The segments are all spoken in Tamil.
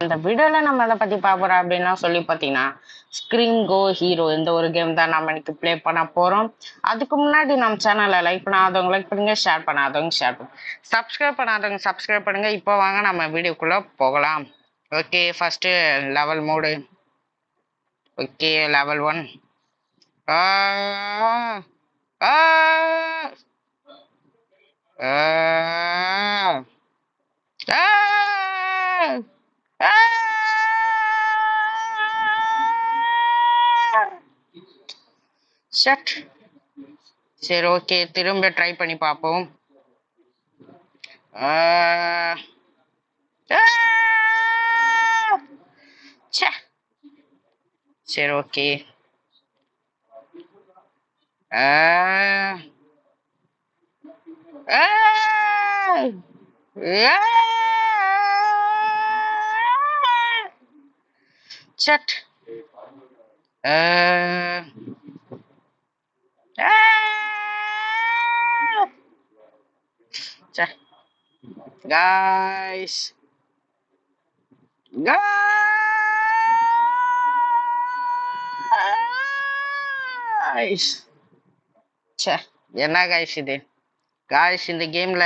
இந்த வீடியோல நம்ம எதை பத்தி பாக்குறோம் அப்படின்னா சொல்லி பார்த்தீங்கன்னா ஸ்கிரீன் கோ ஹீரோ இந்த ஒரு கேம் தான் நம்ம இன்னைக்கு ப்ளே பண்ண போறோம். அதுக்கு முன்னாடி நம்ம சேனலை லைக் பண்ணாதவங்க லைக் பண்ணுங்க ஷேர் பண்ணாதவங்க ஷேர் பண்ணுங்க சப்ஸ்கிரைப் பண்ணாதவங்க சப்ஸ்கிரைப் பண்ணுங்க. இப்போ வாங்க நம்ம வீடியோக்குள்ள போகலாம். Okay first level mode okay level one ஆ ஆ ஆ. ஷட் சரி ஓகே திரும்ப ட்ரை பண்ணி பார்ப்போம் ஆ. ஆ. ச்சே. சரி ஓகே ஆ. ஆ. Ah. Ah. ச்சே. Guys. Guys. ச்சே என்ன காய்ஸ் இது காய்ஸ் இந்த கேம்ல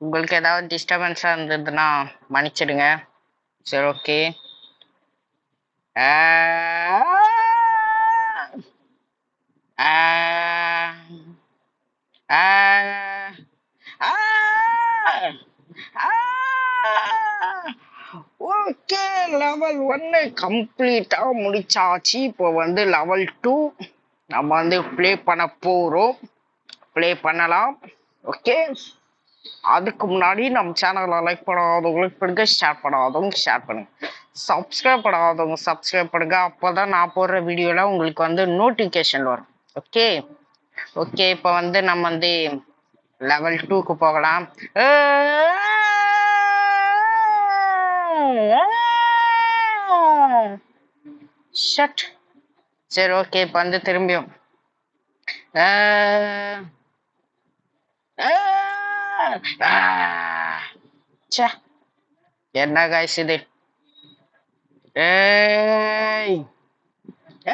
உங்களுக்கு ஏதாவது டிஸ்டர்பன்ஸா இருந்ததுன்னா மன்னிச்சிடுங்க சரி ஓகே ஓகே லெவல் ஒன்னு கம்ப்ளீட்டா முடிச்சாச்சு. இப்போ வந்து லெவல் டூ நம்ம வந்து ப்ளே பண்ண போறோம். ப்ளே பண்ணலாம். ஓகே அதுக்கு முன்னாடி நம்ம சேனலை லைக் பண்ணாதவங்க லைக் ஷேர் பண்ணாதவங்க ஷேர் பண்ணுங்க. சப்ஸ்கிரைப் பண்ணாதவங்க சப்ஸ்கிரைப் பண்ணுங்க. அப்போதான் நான் போடுற வீடியோல உங்களுக்கு வந்து நோட்டிஃபிகேஷன் வரும். ஓகே ஓகே இப்போ வந்து நம்ம வந்து லெவல் டூக்கு போகலாம். ஷட் சரி ஓகே இப்போ வந்து திரும்பியும். ஆ ச்சே என்ன காய்ஸ் இது ஏய்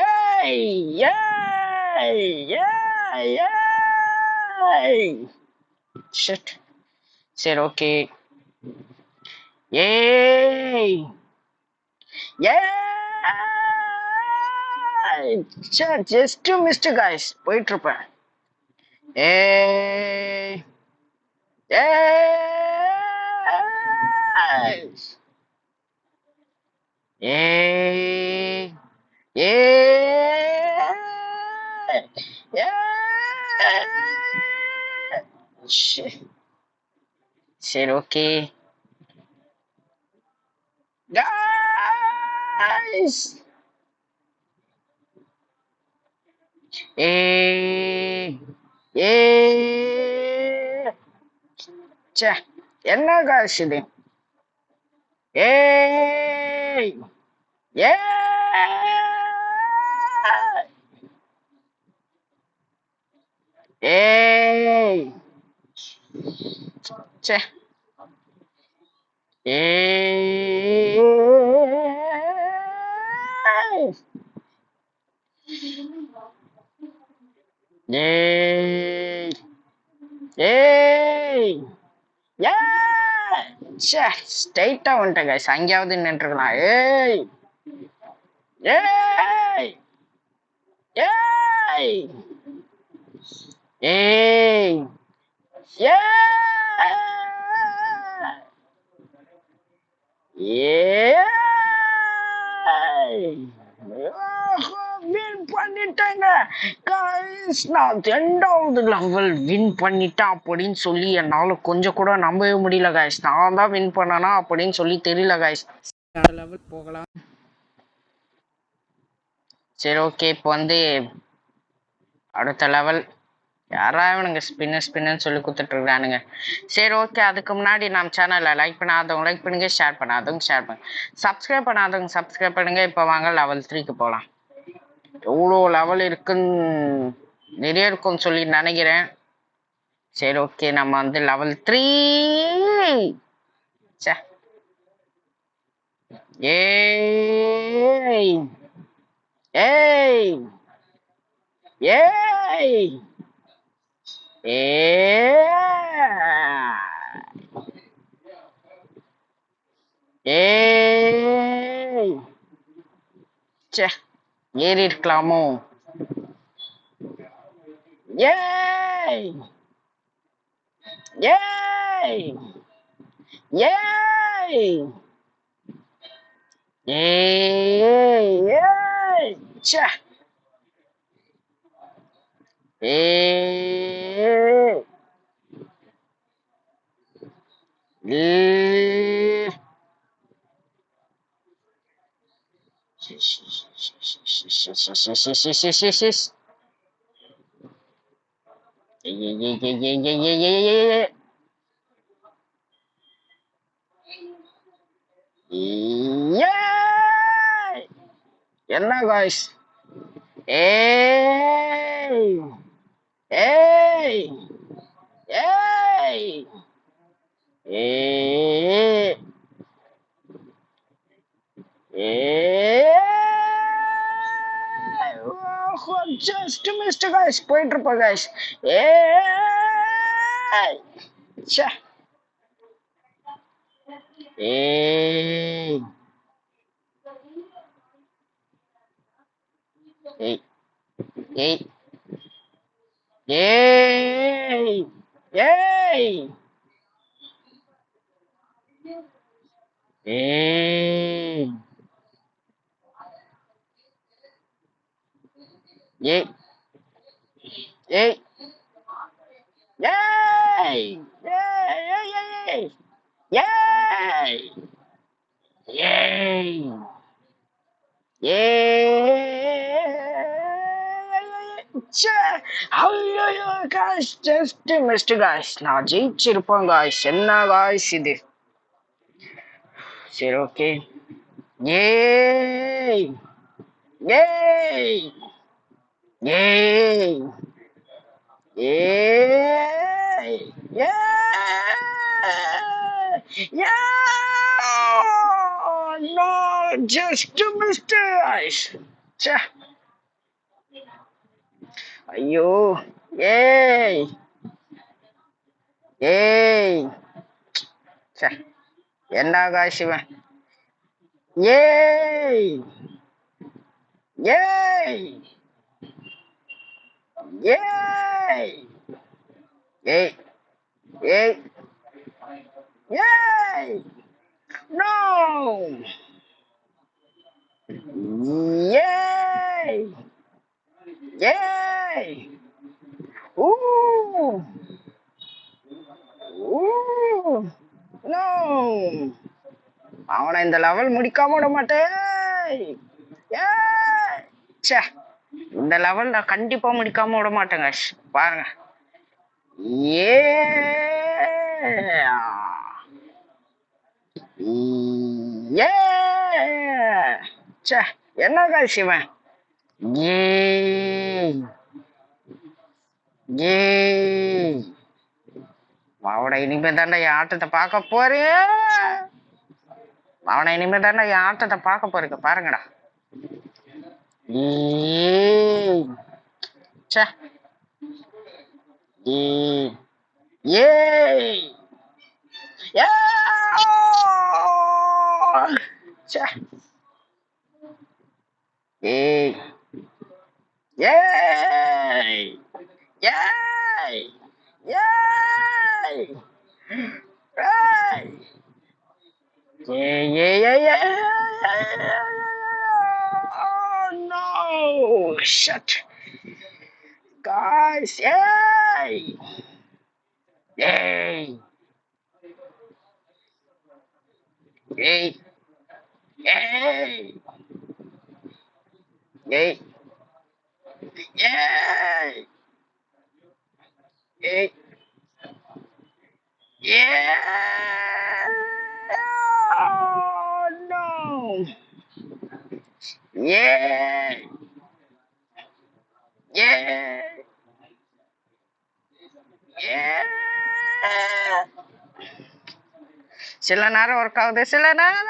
ஏய் ஏய் ஏய் ஏய் ஷிட் சரி ஓகே ஏய் ஏய் ச்சே ஜஸ்ட் மிஸ்ட் காய்ஸ் போயிட்டு இருப்பேன் ஏய் Yes. Yes. Yes. Yes. Cherokee. Guys. Yes. Yes. ச்சே என்ன காசு இது ஏய் ஏய் ஏய் ச்சே ஏய் ஏய் ஏய் ஏ சே ஸ்ட்ரைட்டா வந்துட்டேன் கைஸ் அங்கேயாவது நின்றுக்கலாம் ஏய் ஏய் ஏய் ஏய் வின் பண்ணிட்டேங்க. Guys நான் ரெண்டாவது லெவல் வின் பண்ணிட்டேன் அப்படின்னு சொல்லி என்னால கொஞ்சம் கூட நம்பவே முடியல guys. நான் தான் வின் பண்ணனா அப்படின்னு சொல்லி தெரியல guys. லெவல் போகலாம். சரி ஓகே இப்போ வந்து அடுத்த லெவல் யாரா இவனுங்க ஸ்பின்னு ஸ்பின்னு சொல்லி கொடுத்துட்டு இருக்கானுங்க. சரி ஓகே அதுக்கு முன்னாடி நம்ம சேனலை லைக் பண்ணாதவங்க லைக் பண்ணுங்க ஷேர் பண்ணாதவங்க ஷேர் பண்ணுங்க. சப்ஸ்கிரைப் பண்ணாதவங்க சப்ஸ்கிரைப் பண்ணுங்க. இப்போ வாங்க லெவல் த்ரீக்கு போகலாம் எவ்வளோ லெவல் இருக்குன்னு நிறைய இருக்கும்னு சொல்லி நினைக்கிறேன். சரி ஓகே நம்ம வந்து லெவல் த்ரீ சே ஏய். ஏய். ஏய். ஏய். ச்சே. ஏறி இருக்கலாமோ ஏய் ஏய் ஏய் ஏய் ஏய் ச்சே ஏய் ஏய் Yes, yes, yes, yes, yes, yes, yes. Yeah, yeah, yeah, yeah, yeah, yeah, yeah, yeah, yeah. Yeah! Yalla guys. Hey! Hey! Hey! Hey! Hey! just to miss the guys. Point up, guys. Yay! Yeah. Yeah. Yeah. Yeah. Yeah. ஏய் ஏய் ஏய் ஏய் ஏய் ஏய் ஏய் ஐயோ காய்ஸ் ஜஸ்ட் மிஸ்ட் காய்ஸ் நான் ஜெயிச்சிருப்பேன் காய்ஸ் என்ன காய்ஸ் இது சரி ஓகே ஏய் ஏய் Yay! Yay! Yeah! Yeah! No, just two mistakes. ச்சே, ஐயோ ஏய் ஏய் ச்சே, என்ன காசிவன் Yay! Yay! ஏய் ஏய் ஏய் ஏய் நோ ஏய் ஏய் ஊ ஊ நோ அவனை இந்த லெவல் முடிக்காம விட மாட்டேன். ஏ சே இந்த லெவல் நான் கண்டிப்பா முடிக்காம விட மாட்டேங்க. பாருங்க. ஏ ஏ ச்சே என்ன கால் சிவன்? ஏ ஏ. அவனை இனிமே தாண்டா என் ஆட்டத்தை பார்க்க போறேன் மாவனை இனிமே தாண்டா என் ஆட்டத்தை பார்க்க போறீங்க. பாருங்கடா. Yeah. Cha. Yeah. Yeah. Yeah. Oh. Cha. Yeah. Yeah. Yeah. Yeah. Right. Yeah, yeah, yeah, yeah. yeah. Oh, no! Shut. Guys, yay! Yay! Yay! Yay! Yay! Yay! Yay! Yeah! Oh no! Yeah! Yeah! சில நேரம் ஒர்க் ஆகுது சில நேரம்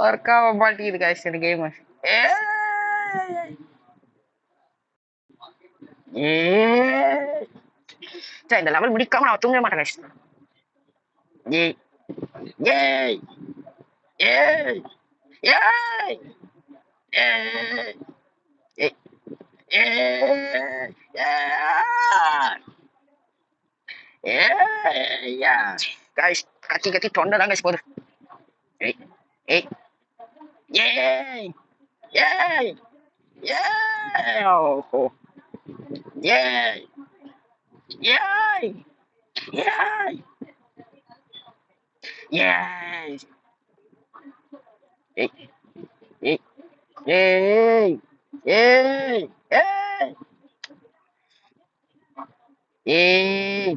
ஒர்க் ஆக மாட்டேங்குது காய்ச்சி இந்த கேம் ஏ இந்த லெவல் முடிக்காம நான் தூங்க மாட்டேன் காய்ச்சி ஏய் ஏய் ஏய் ஏய் ஏய் Yeah, yeah, yeah, yeah. Guys, kaki-kaki tronda lang guys. Hey, hey. Yay! Yay! Yay! Oh, oh. Yay! Yay! Yay! Yay! Hey, hey, hey! Yeah. Yeah. Yeah.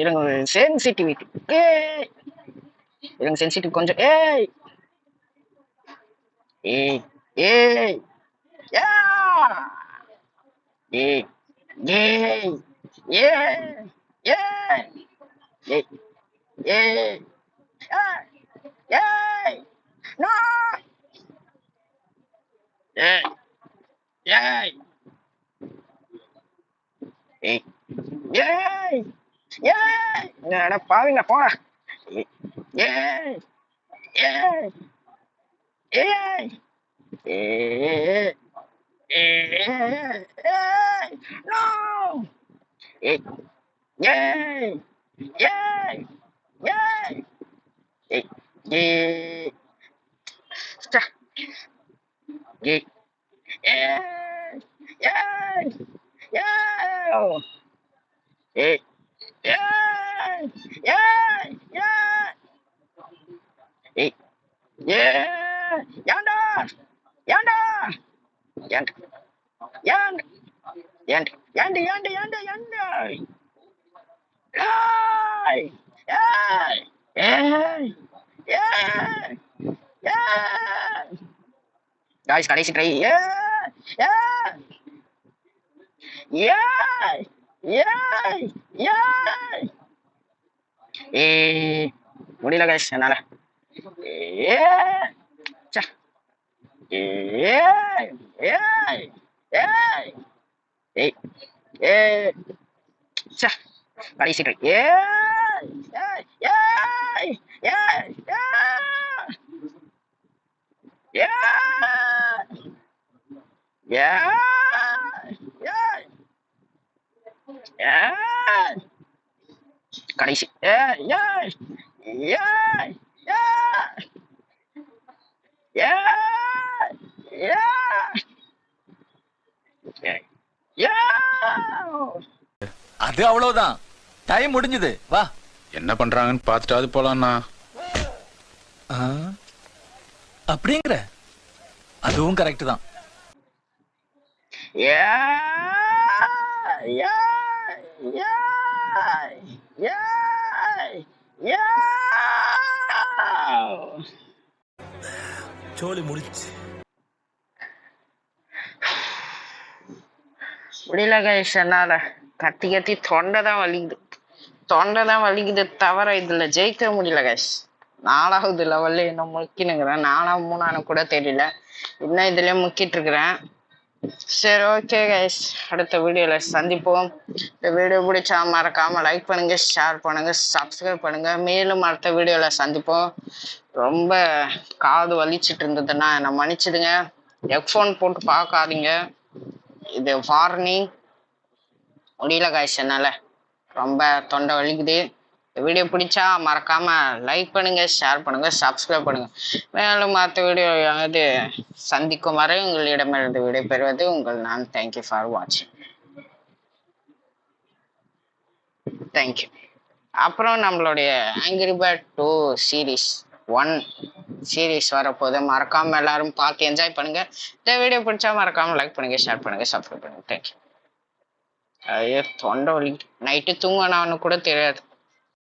Ilang sensitivity. Yeah. Ilang sensitive concept. Yeah. Yeah. Yeah. Yeah. Yeah. Yeah. Yeah. Yeah. Yeah. Yeah. Yeah. No. ஏய் ஏய் ஏய் ஏய் ஏய் என்னடா பாவிங்க போடா ஏய் ஏய் ஏய் ஏய் ஏய் ஏய் ஏய் நோ ஏய் ஏய் ஏய் ஏய் ஏய் ஏய் Giết. Yeah. Yeah. Yeah. Giết. Yeah. Yeah. Yeah. Giết. Yeah. Giang đó. Dạ giang đó. Dạ giang. Giang. Dạ giang. Giang đi, giang đi, giang đi, Yeah. Yeah. Yeah. Yeah. Guys, kali sih kali. Ya. Ya. Ya. Ya. Ya. Eh, mulai lah guys, nah lah. Ya. Cah. Ya. Ya. Ya. Eh. Eh. Cah. Kali sih kali. Ya. Ya. Ya. Ya. Ya. Yeah. Yeah. Yeah. Yeah. கடைசி ஏ யா யா யா யா யா யா அது அவ்வளவுதான். டைம் முடிஞ்சது. வா. என்ன பண்றாங்கன்னு பார்த்துட்டாவது போலாம்ண்ணா. ஆ? அப்படிங்கிற. அதுவும் கரெக்ட் தான். சோலி முடிச்சு முடியல கைஸ் என்னால. கத்தி கத்தி தொண்டை தான் வலிக்குது. தொண்டை தான் வலிக்குது. தவிர இதுல ஜெயிக்க முடியல கைஸ் நாலாவது லெவல்ல இன்னும் முக்கினுங்கிறேன். நாலாம் மூணானு கூட தெரியல. இன்னும் இதுலயே முக்கிட்டு இருக்கிறேன் சரி ஓகே கைஸ் அடுத்த வீடியோல சந்திப்போம். இந்த வீடியோ பிடிச்சா மறக்காம லைக் பண்ணுங்க ஷேர் பண்ணுங்க சப்ஸ்கிரைப் பண்ணுங்க. மேலும் அடுத்த வீடியோல சந்திப்போம். ரொம்ப காது வலிச்சிட்டு இருந்ததுன்னா என்னை மன்னிச்சிடுங்க. ஹெட்ஃபோன் போட்டு பார்க்காதீங்க. இது வார்னிங் முடியல காய்ச்சனால என்னால. ரொம்ப தொண்டை வலிக்குது. வீடியோ பிடிச்சா மறக்காம லைக் பண்ணுங்க ஷேர் பண்ணுங்க சப்ஸ்கிரைப் பண்ணுங்க. மேலும் மற்ற வீடியோ யாவது சந்திக்கும் வரை உங்களிடமிருந்து விடைபெறுவது உங்கள் நான். தேங்க்யூ ஃபார் வாட்சிங் தேங்க்யூ அப்புறம் நம்மளுடைய Angry Bird two series one series வரப்போது மறக்காமல் எல்லாரும் பார்த்து என்ஜாய் பண்ணுங்க. இந்த வீடியோ பிடிச்சா மறக்காமல் லைக் பண்ணுங்க ஷேர் பண்ணுங்க சப்ஸ்கிரைப் பண்ணுங்க. தேங்க்யூ ஐயோ தொண்டை வலி. நைட்டு தூங்கினான்னு கூட தெரியாது.